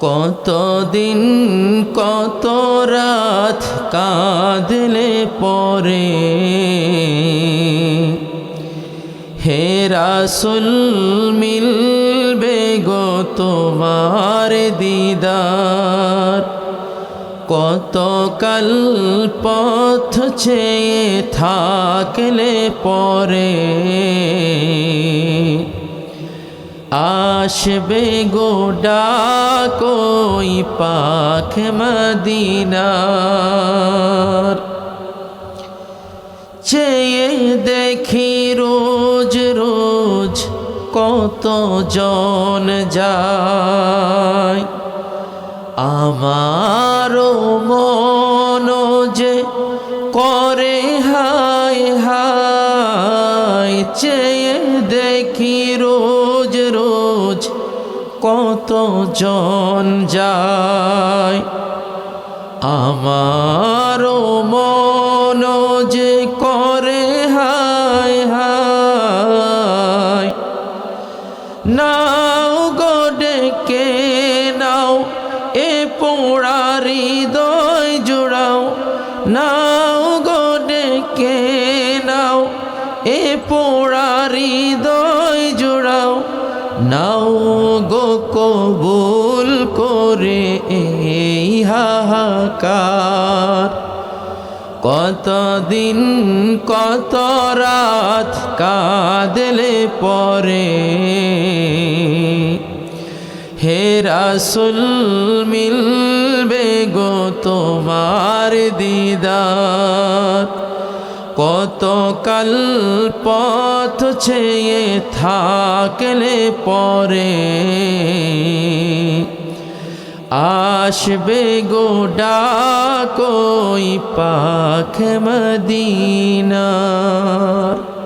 কতদিন কত রাত কাঁদলে পরে? হে রাসুল, মিলবে গো তোমার দিদার। কত কাল পথ চেয়ে থাকলে পরে। আসবে গোডা কই পাখ মদিনার। চেয়ে দেখি রোজ রোজ কত জন যায়। আমারও মন যে করে হায় হায়, চেয়ে দেখি রোজ কত জন যায়? আমারও মন যে করে, হায় হায়। নাও গো, ডেকে নাও, এ পোড়া হৃদয় জোড়াও। নাও গো, ডেকে নাও, এ পোড়া হৃদয় জোড়াও। নাও কবুল করে এই হাহাকার। কতদিন কত রাত কাঁদলে পরে? হে রাসুল, মিলবে গো তোমার দিদার। কত কাল পথ ছেয়ে থাকলে পরে আসবে গোডা কই পাখ মদিনা